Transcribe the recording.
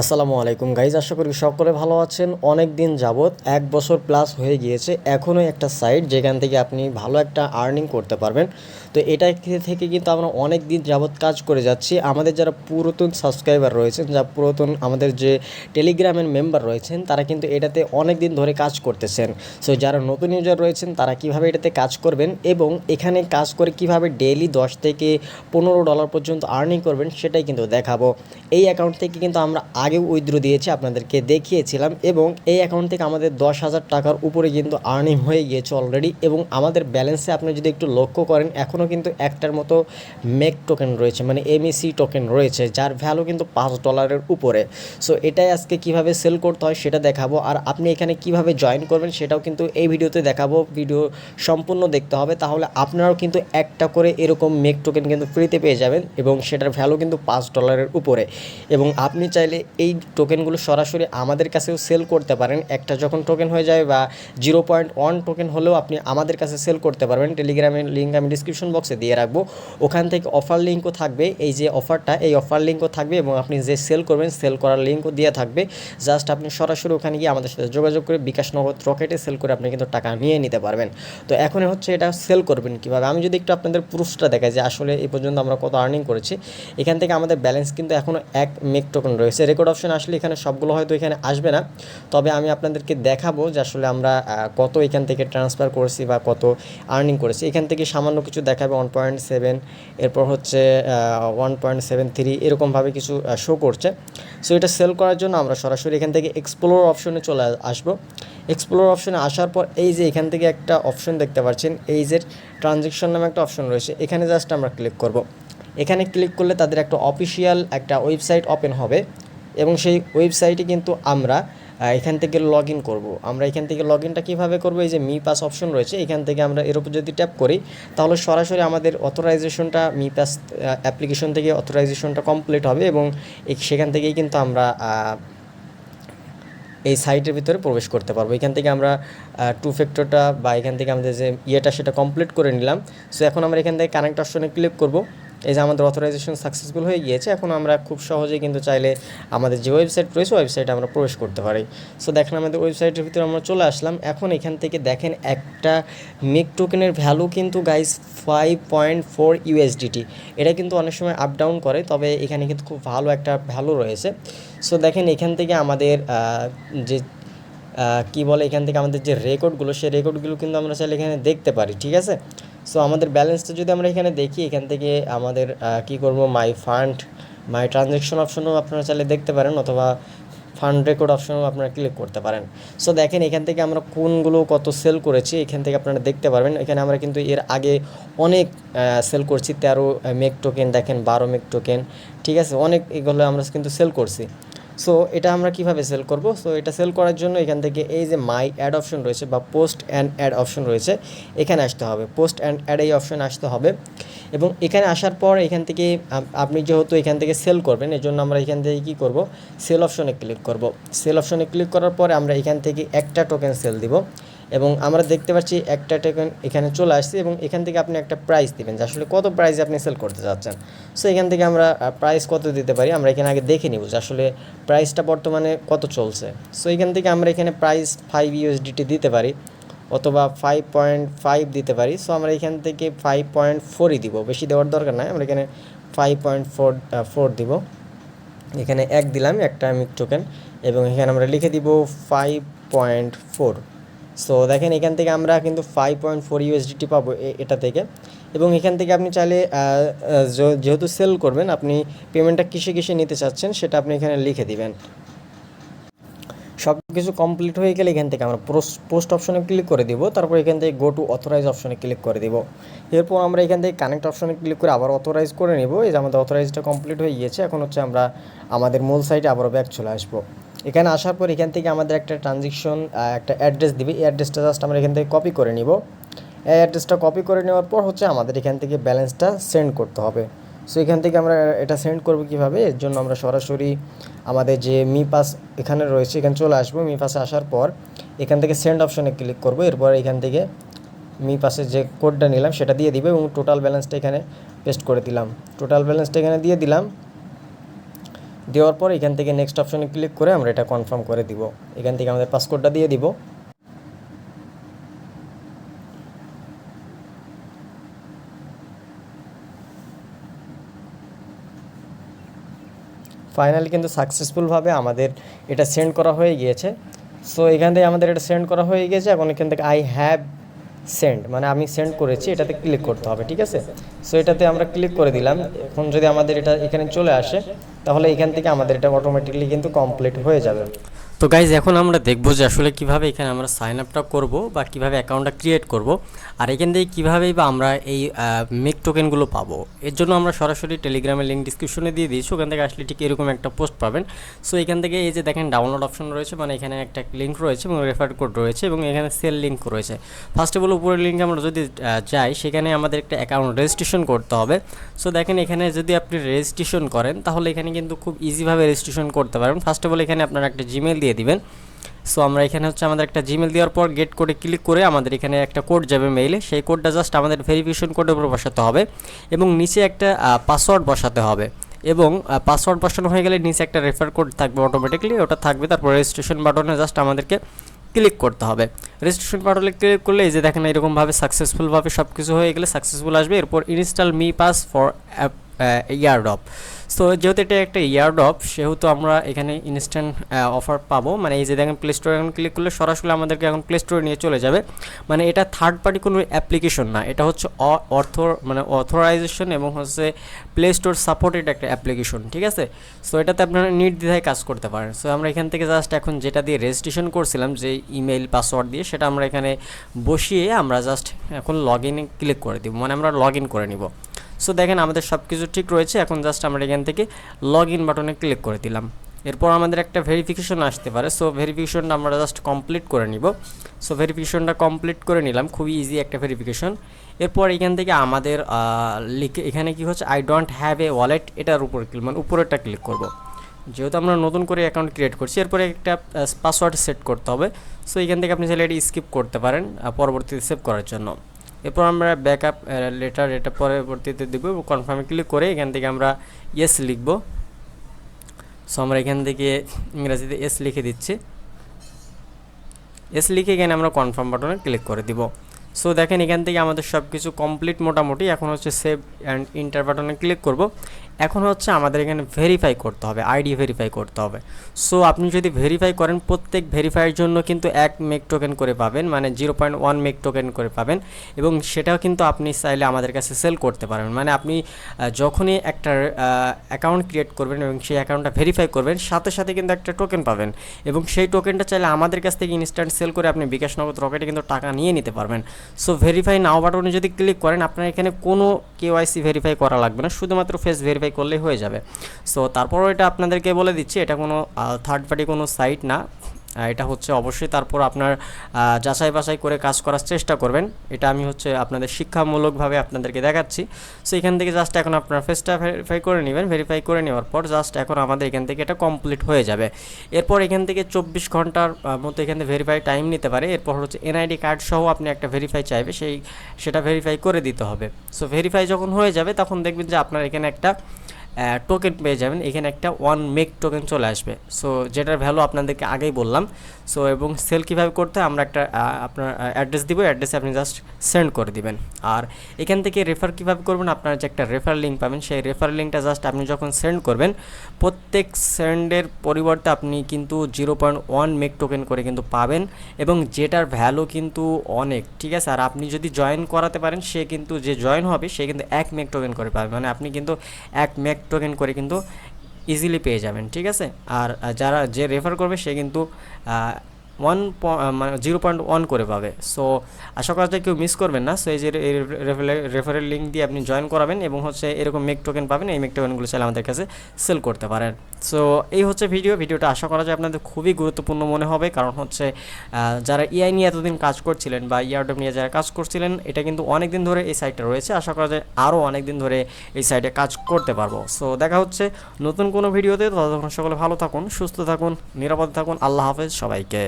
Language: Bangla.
আসসালামু আলাইকুম। গাইজ, আশা করি সকলে ভালো আছেন। অনেক দিন যাবৎ এক বছর প্লাস হয়ে গিয়েছে। এখনও একটা সাইট যেখান থেকে আপনি ভালো একটা আর্নিং করতে পারবেন। তো এটা থেকে কিন্তু আমরা অনেক দিন যাবৎ কাজ করে যাচ্ছি। আমাদের যারা পুরাতন সাবস্ক্রাইবার রয়েছেন যা পুরাতন আমাদের যে টেলিগ্রামের মেম্বার রয়েছেন, তারা কিন্তু এটাতে অনেক দিন ধরে কাজ করতেছেন। সো যারা নতুন ইউজার রয়েছেন, তারা কীভাবে এটাতে কাজ করবেন এবং এখানে কাজ করে কীভাবে ডেইলি দশ থেকে পনেরো ডলার পর্যন্ত আর্নিং করবেন, সেটাই কিন্তু দেখাবো। এই অ্যাকাউন্ট থেকে কিন্তু আমরা আগেও উইথড্র দিয়েছি, আপনাদেরকে দেখিয়েছিলাম। এবং এই অ্যাকাউন্ট থেকে আমাদের দশ হাজার টাকার উপরে কিন্তু আর্নিং হয়ে গিয়েছে অলরেডি এবং আমাদের ব্যালেন্সে আপনি যদি একটু লক্ষ্য করেন, এখনও কিন্তু একটার মতো মেক টোকেন রয়েছে মানে এমইসি টোকেন রয়েছে, যার ভ্যালু কিন্তু পাঁচ ডলারের উপরে। সো এটাই আজকে কীভাবে সেল করতে হয় সেটা দেখাবো। আর আপনি এখানে কীভাবে জয়েন করবেন সেটাও কিন্তু এই ভিডিওতে দেখাবো। ভিডিও সম্পূর্ণ দেখতে হবে, তাহলে আপনারাও কিন্তু একটা করে এরকম মেক টোকেন কিন্তু ফ্রিতে পেয়ে যাবেন এবং সেটার ভ্যালু কিন্তু পাঁচ ডলারের উপরে। এবং আপনি চাইলে এই টোকেনগুলো সরাসরি আমাদের কাছেও সেল করতে পারেন। একটা যখন টোকেন হয়ে যায় বা জিরো পয়েন্ট ওয়ান টোকেন হলেও আপনি আমাদের কাছে সেল করতে পারবেন। টেলিগ্রামের লিঙ্ক আমি ডিসক্রিপশন বক্সে দিয়ে রাখব। ওখান থেকে অফার লিঙ্কও থাকবে। এই যে অফারটা এই অফার লিঙ্কও থাকবে এবং আপনি যে সেল করবেন সেল করার লিঙ্কও দিয়ে থাকবে। জাস্ট আপনি সরাসরি ওখানে গিয়ে আমাদের সাথে যোগাযোগ করে বিকাশ নগদ রকেটে সেল করে আপনি কিন্তু টাকা নিয়ে নিতে পারবেন। তো এখন হচ্ছে এটা সেল করবেন কীভাবে? আমি যদি একটু আপনাদের প্রুফটা দেখাই যে আসলে এই পর্যন্ত আমরা কত আর্নিং করেছি। এখান থেকে আমাদের ব্যালেন্স কিন্তু এখনও এক মেক টোকেন রয়েছে। রেকর্ড অপশন আসলে এখানে সবগুলো হয়তো এখানে আসবে না। তবে আমি আপনাদেরকে দেখাবো যে আসলে আমরা কত এখান থেকে ট্রান্সফার করেছি বা কত আর্নিং করেছি। এখান থেকে সামান্য কিছু দেখাবে ওয়ান পয়েন্ট সেভেন এরপর হচ্ছে ওয়ান পয়েন্ট সেভেন থ্রি এরকমভাবে কিছু শো করছে। সো এটা সেল করার জন্য আমরা সরাসরি এখান থেকে এক্সপ্লোর অপশনে চলে আসব। এক্সপ্লোর অপশনে আসার পর এই যে এখান থেকে একটা অপশন দেখতে পাচ্ছেন, এই যে ট্রানজেকশন নামে একটা অপশন রয়েছে, এখানে জাস্ট আমরা ক্লিক করব। এখানে ক্লিক করলে তাদের একটা অফিসিয়াল একটা ওয়েবসাইট ওপেন হবে। এবং সেই ওয়েবসাইটে কিন্তু আমরা এখান থেকে লগ ইন করব। আমরা এখান থেকে লগ ইনটা কীভাবে করব? এই যে মি পাস অপশন রয়েছে, এখান থেকে আমরা এর উপর যদি ট্যাপ করি, তাহলে সরাসরি আমাদের অথরাইজেশনটা মি পাস অ্যাপ্লিকেশন থেকে অথরাইজেশনটা কমপ্লিট হবে এবং সেখান থেকেই কিন্তু আমরা এই সাইটের ভিতরে প্রবেশ করতে পারব। এখান থেকে আমরা টু ফ্যাক্টরটা বা এখান থেকে আমাদের যে ইয়েটা সেটা কমপ্লিট করে নিলাম। সো এখন আমরা এখান থেকে কানেক্ট অপশনে ক্লিক করব। এই যে আমাদের অথরাইজেশন সাকসেসফুল হয়ে গিয়েছে, এখন আমরা খুব সহজেই কিন্তু চাইলে আমাদের যে ওয়েবসাইট রয়েছে ওয়েবসাইটে আমরা প্রবেশ করতে পারি। সো দেখেন আমাদের ওয়েবসাইটের ভিতরে আমরা চলে আসলাম। এখন এখান থেকে দেখেন একটা মেক টোকেনের ভ্যালু কিন্তু guys five point four USDT এটা কিন্তু অনেক সময় আপ ডাউন করে, তবে এখানে কিন্তু খুব ভালো একটা ভ্যালু রয়েছে। সো দেখেন এখান থেকে আমাদের যে কি বলে এখান থেকে আমাদের যে রেকর্ডগুলো সেই রেকর্ডগুলো কিন্তু আমরা চাইলে এখানে দেখতে পারি, ঠিক আছে? সো আমাদের ব্যালেন্সটা যদি আমরা এখানে দেখি, এখান থেকে আমাদের কি করব? মাই ফান্ড মাই ট্রানজ্যাকশন অপশনও আপনারা চাইলে দেখতে পারেন, অথবা ফান্ড রেকর্ড অপশনও আপনারা ক্লিক করতে পারেন। সো দেখেন এখান থেকে আমরা কোনগুলো কত সেল করেছি, এখান থেকে আপনারা দেখতে পারবেন। এখানে আমরা কিন্তু এর আগে অনেক সেল করছি, তেরো মেক টোকেন দেখেন বারো মেক টোকেন ঠিক আছে? অনেক এগুলো আমরা কিন্তু সেল করছি। সো এটা আমরা কীভাবে সেল করব? সো এটা সেল করার জন্য এখান থেকে এই যে মাই অ্যাড অপশন রয়েছে বা পোস্ট অ্যান্ড অ্যাড অপশন রয়েছে, এখানে আসতে হবে। পোস্ট অ্যান্ড অ্যাড এই অপশন আসতে হবে। এবং এখানে আসার পর এখান থেকে আপনি যেহেতু এখান থেকে সেল করবেন এর জন্য আমরা এখান থেকে কী করব? সেল অপশনে ক্লিক করব। সেল অপশনে ক্লিক করার পরে আমরা এখান থেকে একটা টোকেন সেল দিব। এবং আমরা দেখতে পাচ্ছি একটা টোকেন এখানে চলে আসছে এবং এখান থেকে আপনি একটা প্রাইস দিবেন, যে আসলে কত প্রাইসে আপনি সেল করতে চাচ্ছেন। সো এখান থেকে আমরা প্রাইস কত দিতে পারি, আমরা এখানে আগে দেখে নিব যে আসলে প্রাইসটা বর্তমানে কত চলছে। সো এখান থেকে আমরা এখানে প্রাইস ফাইভ ইউএসডিটি দিতে পারি, অথবা ফাইভ পয়েন্ট ফাইভ দিতে পারি। সো আমরা এখান থেকে ফাইভ পয়েন্ট ফোরই দিব, বেশি দেওয়ার দরকার নাই, আমরা এখানে ফাইভ পয়েন্ট ফোর ফোর দিব। এখানে এক দিলাম, একটা মিক টোকেন এবং এখানে আমরা লিখে দিব ফাইভ পয়েন্ট ফোর সো দেখেন এখান থেকে আমরা কিন্তু ফাইভ পয়েন্ট ফোর ইউএসডিটি পাবো এটা থেকে। এবং এখান থেকে আপনি চাইলে যেহেতু সেল করবেন, আপনি পেমেন্টটা কিসে কিসে নিতে চাচ্ছেন, সেটা আপনি এখানে লিখে দিবেন। সব কিছু কমপ্লিট হয়ে গেলে এখান থেকে আমরা পোস্ট অপশনে ক্লিক করে দিব, তারপর এখান থেকে গো টু অথরাইজ অপশনে ক্লিক করে দিব। এরপর আমরা এখান থেকে কানেক্ট অপশনে ক্লিক করে আবার অথরাইজ করে নেব, এই যে আমাদের অথরাইজটা কমপ্লিট হয়ে গিয়েছে, এখন হচ্ছে আমরা আমাদের মূল সাইটে আবারও ব্যাক চলে আসব। এখানে আসার পর এখান থেকে আমাদের একটা ট্রানজেকশন একটা অ্যাড্রেস দিবে, এই অ্যাড্রেসটা জাস্ট আমরা এখান থেকে কপি করে নিব। এই অ্যাড্রেসটা কপি করে নেওয়ার পর হচ্ছে আমাদের এখান থেকে ব্যালেন্সটা সেন্ড করতে হবে। সো এখান থেকে আমরা এটা সেন্ড করব কীভাবে? এর জন্য আমরা সরাসরি আমাদের যে মি পাস এখানে রয়েছে, এখানে চলে আসব। মি পাসে আসার পর এখান থেকে সেন্ড অপশনে ক্লিক করব। এরপর এখান থেকে মি পাসে যে কোডটা নিলাম, সেটা দিয়ে দিবে এবং টোটাল ব্যালেন্সটা এখানে পেস্ট করে দিলাম। টোটাল ব্যালেন্সটা এখানে দিয়ে দিলাম। দেওয়ার পর এখান থেকে নেক্সট অপশনে ক্লিক করে আমরা এটা কনফার্ম করে দিব। এখান থেকে আমাদের পাসকোডটা দিয়ে দিব। ফাইনালি কিন্তু সাকসেসফুলভাবে আমাদের এটা সেন্ড করা হয়ে গিয়েছে। সো এখান থেকে আমাদের এটা সেন্ড করা হয়ে গেছে এখন এখান থেকে আই হ্যাভ সেন্ড মানে আমি সেন্ড করেছি, এটাতে ক্লিক করতে হবে, ঠিক আছে? সো এটাতে আমরা ক্লিক করে দিলাম। এখন যদি আমাদের এটা এখানে চলে আসে, তাহলে এখান থেকে আমাদের এটা অটোমেটিকলি কিন্তু কমপ্লিট হয়ে যাবে। তো গাইজ এখন আমরা দেখব যে আসলে কীভাবে এখানে আমরা সাইন আপটা করব বা কীভাবে অ্যাকাউন্টটা ক্রিয়েট করব। আর এখান থেকে কীভাবেই বা আমরা এই মেক টোকেনগুলো পাবো। এর জন্য আমরা সরাসরি টেলিগ্রামের লিঙ্ক ডিসক্রিপশনে দিয়ে দিয়েছি। ওখান থেকে আসলে ঠিক এরকম একটা পোস্ট পাবেন। সো এখান থেকে এই যে দেখেন ডাউনলোড অপশন রয়েছে মানে এখানে একটা লিঙ্ক রয়েছে এবং রেফার কোড রয়েছে এবং এখানে সেল লিঙ্ক রয়েছে। ফার্স্ট অফ অল উপরের লিঙ্কে আমরা যদি যাই, সেখানে আমাদের একটা অ্যাকাউন্ট রেজিস্ট্রেশন করতে হবে। সো দেখেন এখানে যদি আপনি রেজিস্ট্রেশন করেন, তাহলে এখানে কিন্তু খুব ইজিভাবে রেজিস্ট্রেশন করতে পারবেন। ফার্স্ট অফ অল এখানে আপনার একটা জিমেল দিয়ে দিবেন। সো আমরা এখানে হচ্ছে আমাদের একটা জিমেল দেওয়ার পর গেট কোডে ক্লিক করে আমাদের এখানে একটা কোড যাবে মেইলে সেই কোডটা জাস্ট আমাদের ভেরিফিকেশন কোডের উপর বসাতে হবে এবং নিচে একটা পাসওয়ার্ড বসাতে হবে এবং পাসওয়ার্ড বসানো হয়ে গেলে নিচে একটা রেফার কোড থাকবে অটোমেটিকলি ওটা থাকবে, তারপর রেজিস্ট্রেশন বাটনে জাস্ট আমাদেরকে ক্লিক করতে হবে। রেজিস্ট্রেশন বাটনে ক্লিক করলে এই যে দেখেন এরকমভাবে সাকসেসফুলভাবে সব কিছু হয়ে গেলে সাকসেসফুল আসবে। এরপর install me pass for airdrop so যেহেতু এটা একটা ইয়ারডপ সেহেতু আমরা এখানে ইনস্ট্যান্ট অফার পাবো। মানে এই যে দেখেন প্লে স্টোরে এখন ক্লিক করলে সরাসরি আমাদেরকে এখন প্লে স্টোরে নিয়ে চলে যাবে। মানে এটা থার্ড পার্টি কোনো অ্যাপ্লিকেশন না। এটা হচ্ছে অর্থ মানে অথরাইজেশন এবং হচ্ছে প্লে স্টোর সাপোর্টেড একটা অ্যাপ্লিকেশন ঠিক আছে? সো এটাতে আপনারা নির্দ্বিধায় কাজ করতে পারেন। সো আমরা এখান থেকে জাস্ট এখন যেটা দিয়ে রেজিস্ট্রেশন করছিলাম, যে ইমেইল পাসওয়ার্ড দিয়ে, সেটা আমরা এখানে বসিয়ে আমরা জাস্ট এখন লগ ক্লিক করে দিব। মানে আমরা লগ ইন করে নিব। সো দেখেন আমাদের সব কিছু ঠিক রয়েছে। এখন জাস্ট আমরা এখান থেকে লগ ইন বাটনে ক্লিক করে দিলাম। এরপর আমাদের একটা ভেরিফিকেশন আসতে পারে। সো ভেরিফিকেশনটা আমরা জাস্ট কমপ্লিট করে নিব। সো ভেরিফিকেশনটা কমপ্লিট করে নিলাম। খুবই ইজি একটা ভেরিফিকেশন এরপর এখান থেকে আমাদের লিখে এখানে কি হচ্ছে? I don't have a wallet এটার উপর ক্লিক মানে উপরেরটা ক্লিক করব। যেহেতু আমরা নতুন করে অ্যাকাউন্ট ক্রিয়েট করছি, এরপরে একটা পাসওয়ার্ড সেট করতে হবে। সো এখান থেকে আপনি চাইলে এটি স্কিপ করতে পারেন পরবর্তীতে সেভ করার জন্য। এরপর আমরা ব্যাকআপ লেটার এটা পরবর্তীতে দেবো কনফার্মে ক্লিক করে এখান থেকে আমরা ইয়েস লিখব। সো আমরা এখান থেকে ইংরাজিতে এস লিখে দিচ্ছি। এস লিখে এখানে আমরা কনফার্ম বাটনে ক্লিক করে দিব। সো দেখেন এখান থেকে আমাদের সব কিছু কমপ্লিট মোটামুটি। এখন হচ্ছে সেভ অ্যান্ড ইন্টার বাটনে ক্লিক করব। এখন হচ্ছে আমাদের এখানে ভেরিফাই করতে হবে আইডি ভেরিফাই করতে হবে। সো আপনি যদি ভেরিফাই করেন, প্রত্যেক ভেরিফাইয়ের জন্য কিন্তু এক মেক টোকেন করে পাবেন মানে zero point one make token করে পাবেন এবং সেটাও কিন্তু আপনি চাইলে আমাদের কাছে সেল করতে পারবেন। মানে আপনি যখনই একটা অ্যাকাউন্ট ক্রিয়েট করবেন এবং সেই অ্যাকাউন্টটা ভেরিফাই করবেন, সাথে সাথে কিন্তু একটা টোকেন পাবেন এবং সেই টোকেনটা চাইলে আমাদের কাছ থেকে ইনস্ট্যান্ট সেল করে আপনি বিকাশ নগদ রকেটে কিন্তু টাকা নিয়ে নিতে পারবেন। সো ভেরিফাই নাও বাটনে যদি ক্লিক করেন, আপনার এখানে কোনো কেওয়াইসি ভেরিফাই করা লাগবে না, শুধুমাত্র ফেস ভেরিফাই করলেই হয়ে যাবে। সো তারপরও এটা আপনাদেরকে বলে দিচ্ছি, এটা কোনো থার্ড পার্টি কোনো সাইট না। এটা হচ্ছে অবশ্যই। তারপর আপনার যাচাই বাছাই করে কাজ করার চেষ্টা করবেন। এটা আমি হচ্ছে আপনাদের শিক্ষামূলকভাবে আপনাদেরকে দেখাচ্ছি। সো এখান থেকে জাস্ট এখন আপনার ফেসটা ভেরিফাই করে নেবেন। ভেরিফাই করে নেওয়ার পর জাস্ট এখন আমাদের এখান থেকে এটা কমপ্লিট হয়ে যাবে। এরপর এখান থেকে চব্বিশ ঘণ্টার মতো এখান থেকে ভেরিফাই টাইম নিতে পারে। এরপর হচ্ছে এনআইডি কার্ড সহ আপনি একটা ভেরিফাই চাইবে। সেই, সেটা ভেরিফাই করে দিতে হবে। সো ভেরিফাই যখন হয়ে যাবে, তখন দেখবেন যে আপনার এখানে একটা টোকেন পেয়ে যাবেন। এখানে একটা ওয়ান মেক টোকেন চলে আসবে। সো যেটার ভ্যালু আপনাদেরকে আগেই বললাম। সো এবং সেল কীভাবে করতে আমরা একটা আপনার অ্যাড্রেস দিব। অ্যাড্রেসে আপনি জাস্ট সেন্ড করে দিবেন। আর এখান থেকে রেফার কীভাবে করবেন, আপনার যে একটা রেফার লিঙ্ক পাবেন, সেই রেফার লিঙ্কটা জাস্ট আপনি যখন সেন্ড করবেন, প্রত্যেক সেন্ডের পরিবর্তে আপনি কিন্তু zero point one make token করে কিন্তু পাবেন। এবং যেটার ভ্যালু কিন্তু অনেক, ঠিক আছে? আর আপনি যদি জয়েন করাতে পারেন, সে কিন্তু, যে জয়েন হবে, সে কিন্তু এক মেক টোকেন করে পাবে। মানে আপনি কিন্তু এক মেক টোকেন করে কিন্তু ইজিলি পেয়ে যাবেন, ঠিক আছে? আর যারা যে রেফার করবে সে কিন্তু ওয়ান মানে জিরো পয়েন্ট ওয়ান করে পাবে। সো আশা করা যায় কেউ মিস করবেন না। সো এই যে রেফারেল লিঙ্ক দিয়ে আপনি জয়েন করাবেন এবং হচ্ছে এরকম মেক টোকেন পাবেন। এই মেক টোকেনগুলো চাইলে আমাদের কাছে সেল করতে পারেন। সো এই হচ্ছে ভিডিও ভিডিওটা আশা করা যায় আপনাদের খুবই গুরুত্বপূর্ণ মনে হবে। কারণ হচ্ছে যারা ইআই নিয়ে এতদিন কাজ করছিলেন বা ইয়ারডব নিয়ে যারা কাজ করছিলেন, এটা কিন্তু অনেক দিন ধরে এই সাইটটা রয়েছে। আশা করা যায় আরও অনেক দিন ধরে এই সাইটে কাজ করতে পারব। সো দেখা হচ্ছে নতুন কোনো ভিডিওতে ততক্ষণ সকলে ভালো থাকুন, সুস্থ থাকুন, নিরাপদে থাকুন। আল্লাহ হাফেজ সবাইকে।